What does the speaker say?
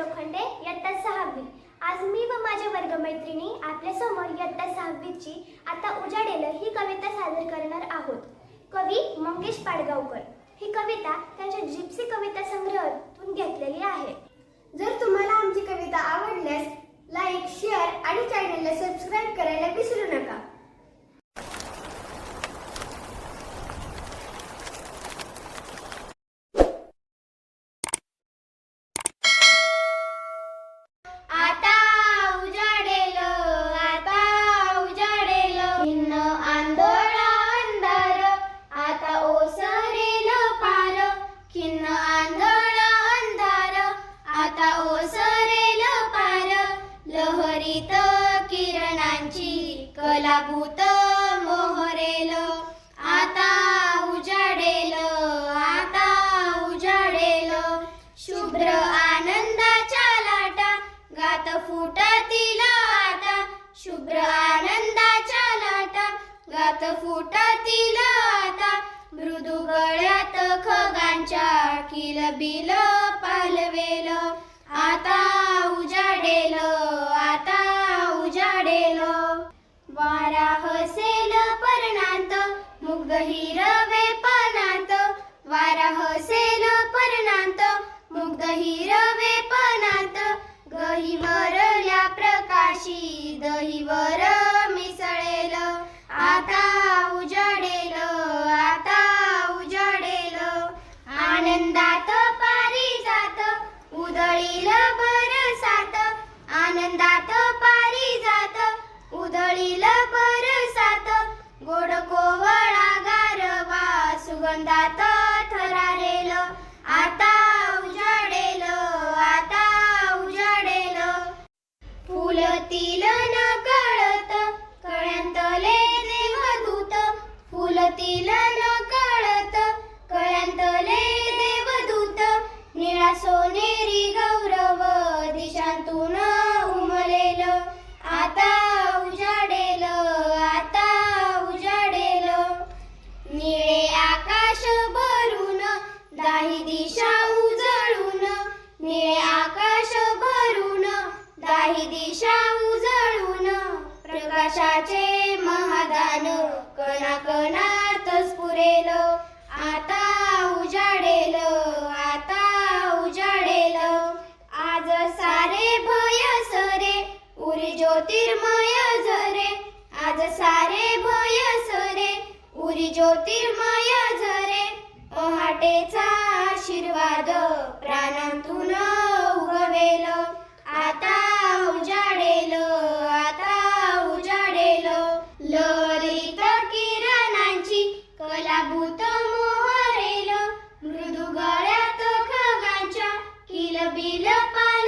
लोखंडे इयत्ता सहावी. आज मी व माझ्या वर्गमैत्रिणी आपल्यासमोर इयत्ता सहावीची आता उजाडेल ही कविता सादर करणार आहोत. कवी मंगेश पाडगावकर. ही कविता त्यांच्या जिप्सी कविता संग्रह कलाभूत मोहरेल. आता उजाडेल आता उजाडेल. शुभ्र आनंदाच्या लाटा गात फुटतील आता. शुभ्र आनंदाच्या लाटा गात फुटतील आता. मृदू गळ्यात खगांच्या किलबिल पालवेल. मुग्ध हिरवे वारा हसेल पर्णांत मुग्ध हिरवे पणांत गहीवरल्या प्रकाशी दहीवर मिसळेल. आता उजाडेल आता उजाडेल. आनंदात पारी पारिजात उधळील बरसात. आनंदात पारी पारिजात उधळील बरसात. गोड सोनेरी गौरव दिशांतून उमलेल. आता उजाडेल आता उजाडेल. निळे आकाश भरून दाही दिशा उजळून. निळे आकाश भरून दाही दिशा उजळून. प्रकाशाचे महादान कणा ज्योतिर्मय झरे आज सारे भय सरे. उरी ज्योतिर्मय झरे पहाटेचा आशीर्वाद प्राणांतून उगवेल. आता उजाडेल आता उजाडेल. ललित किरणांची कलाभूत मोहरेल. मृदू गळ्यात खगांच्या किलबिल पा